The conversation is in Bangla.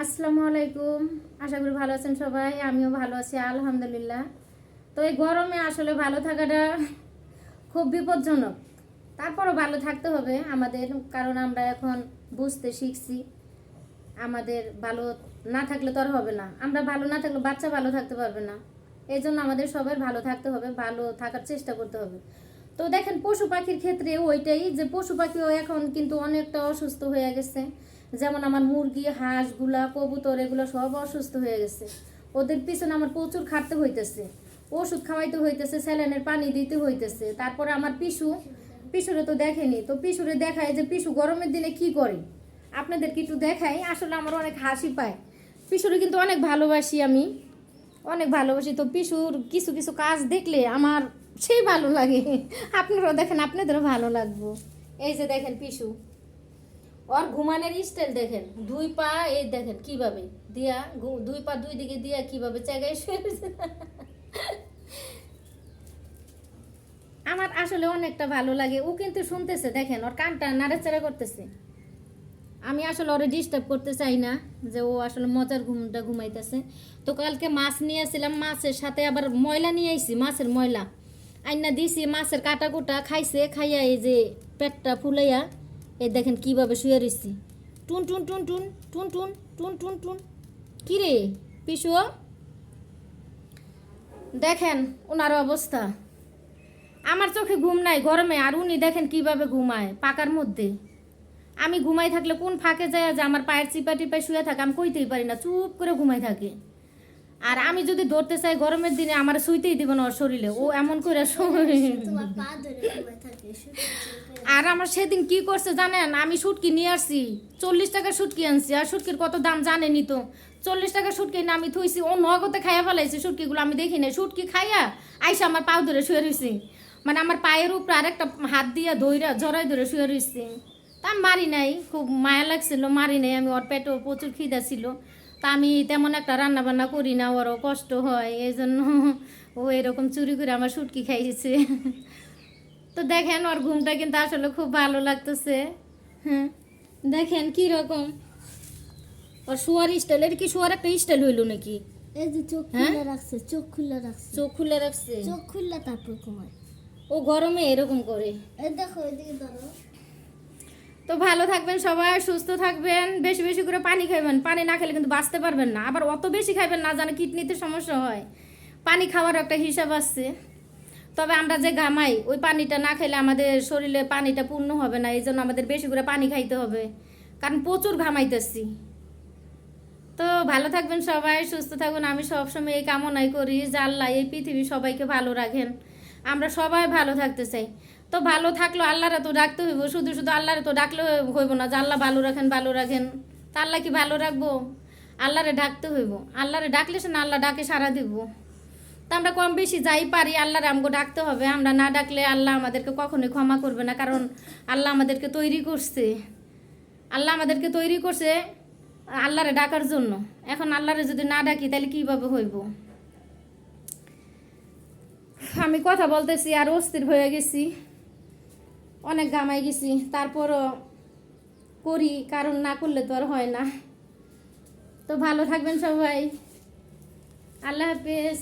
আসসালামু আলাইকুম। আশা করি ভালো আছেন সবাই, আমিও ভালো আছি, আলহামদুলিল্লাহ। তো এই গরমে আসলে ভালো থাকাটা খুব বিপজ্জনক। তারপরও ভালো থাকতে হবে আমাদের, কারণ আমরা এখন বুঝতে শিখছি, আমাদের ভালো না থাকলে তো আর হবে না। আমরা ভালো না থাকলে বাচ্চা ভালো থাকতে পারবে না। এই জন্য আমাদের সবার ভালো থাকতে হবে, ভালো থাকার চেষ্টা করতে হবে। তো দেখেন, পশু পাখির ক্ষেত্রে ওইটাই যে পশু পাখিও এখন কিন্তু অনেকটা অসুস্থ হয়ে গেছে। যেমন আমার মুরগি হাঁসগুলা কবুতর, এগুলো সব অসুস্থ হয়ে গেছে। ওদের পিছনে আমার প্রচুর খাটতে হইতেছে। ওষুধ খাওয়াইতে হইতেছে, স্যালাইনের পানি দিতে হইতেছে। তারপরে আমার পিসু, পিসুরে তো দেখেনি। তো পিসুরে দেখায় যে, পিসু, গরমের দিনে কি করে? আপনাদের কিছু দেখাই, আসলে আমার অনেক হাসি পায়। পিসুরে কিন্তু অনেক ভালোবাসি আমি, অনেক ভালোবাসি। তো পিসুর কিছু কিছু কাজ দেখলে আমার সেই ভালো লাগে। আপনারাও দেখেন, আপনাদেরও ভালো লাগবো। এই যে দেখেন পিসু। ওর ঘুমানোর স্টাইল দেখেন। দুই পা, এই দেখেন কীভাবে দিয়া দুই পা দুই দিকে দিয়া কীভাবে জায়গায় শুয়ে। আমার আসলে অনেকটা ভালো লাগে। ও কিন্তু শুনতেছে, দেখেন, ওর কানটা নাড়াচাড়া করতেছে। আমি আসলে ওরে ডিস্টার্ব করতে চাই না যে ও আসলে মজার ঘুমটা ঘুমাইতেছে। তো কালকে মাছ নিয়ে আসছিলাম, মাছের সাথে আবার ময়লা নিয়ে আইছি, মাছের ময়লা। আইনা দিছি, মাছের কাটা কুটা খাইছে, খাইয়া এই যে পেটটা ফুলাইয়া, এই দেখেন কীভাবে শুয়ে রইছি। টুন টুন টুন টুন টুন টুন টুন টুন টুন। কি রে, পিসু? দেখেন ওনার অবস্থা। আমার চোখে ঘুম নাই গরমে, আর উনি দেখেন কীভাবে ঘুমায় পাকার মধ্যে। আমি ঘুমাই থাকলে কোন ফাঁকে যায় যে আমার পায়ের চিপা টিপায় শুয়ে থাকে, আমি কইতেই পারি না, চুপ করে ঘুমাই থাকে। আর আমি যদি ধরতে চাই গরমের দিনে আমার শুইতেই দিব না ওর শরীরে। ও এমন করে আর আমার সেদিন কি করছে জানেন? আমি শুটকি নিয়ে আসছি। চল্লিশ টাকা শুটকি আনছি আর শুটকির কত দাম জানেনি তো। চল্লিশ টাকা শুটকি না আমি থুইছি ও নগদে খাইয়া ফেলাইছি শুটকিগুলো আমি দেখি না শুটকি খাইয়া আইসা আমার পাও ধরে শুয়ে রয়েছি মানে আমার পায়ের উপরে আরেকটা হাত দিয়ে ধইরা জড়াই ধরে শুয়ে রয়েছি তা মারি নাই খুব মায়া লাগছিল মারি নাই। আমি ওর পেটেও প্রচুর খিদা ছিল। তা আমি তেমন একটা রান্না বান্না করি না ওরও কষ্ট হয় এই জন্য ও এরকম চুরি করে আমার শুটকি খাইয়েছে তো দেখেন ওর ঘুমটা কিন্তু আসলে খুব ভালো লাগতেছে। হ্যাঁ দেখেন কি রকম। ওর শোয়ার স্টাইল এটা কি শোয়ার একটা স্টাইল হইল নাকি? এই যে চোখ হ্যাঁ? খুলে রাখছে চোখ খুলে রাখছে। চোখ খুলে রাখছে? চোখ খুললে তারপর ঘুমায়। ও গরমে এরকম করে। এই দেখো এদিকে ধরো। তো ভালো থাকবেন সবাই সুস্থ থাকবেন, বেশি বেশি করে পানি খাবেন পানি না খেলে কিন্তু বাঁচতে পারবেন না। আবার অত বেশি খাবেন না জানে কিডনিতে সমস্যা হয়। পানি খাওয়ার একটা হিসাব আছে। তবে আমরা যে ঘামাই, ওই পানিটা না খেলে আমাদের শরীরে পানিটা পূর্ণ হবে না। এই জন্য আমাদের বেশি করে পানি খাইতে হবে। কারণ প্রচুর ঘামাইতেছি। তো ভালো থাকবেন সবাই, সুস্থ থাকুন। আমি সবসময় এই কামনাই করি আল্লাহ এই পৃথিবী সবাইকে ভালো রাখেন। আমরা সবাই ভালো থাকতে চাই। তো ভালো থাকল, আল্লাহরা তো ডাকতে হইব। শুধু শুধু আল্লাহরে তো ডাকলে হইব না, যে আল্লাহ ভালো রাখেন ভালো রাখেন। তা আল্লাহ কি ভালো রাখব? আল্লাহরে ডাকতে হইব। আল্লাহরে ডাকলে সে না আল্লাহ ডাকে সারা দিব। তা আমরা কম বেশি যাই পারি, আল্লাহর আমগো ডাকতে হবে। আমরা না ডাকলে আল্লাহ আমাদেরকে কখনোই ক্ষমা করবে না, কারণ আল্লাহ আমাদেরকে তৈরি করছে। আল্লাহ আমাদেরকে তৈরি করছে আল্লাহরে ডাকার জন্য। এখন আল্লাহরে যদি না ডাকি, তাহলে কীভাবে হইব? আমি কথা বলতেছি আর অস্থির হয়ে গেছি। অনেক গামাই গেছি, তারপরও করি, কারণ না করলে তো আর হয় না। তো ভালো থাকবেন সবাই। আল্লাহ হাফেজ।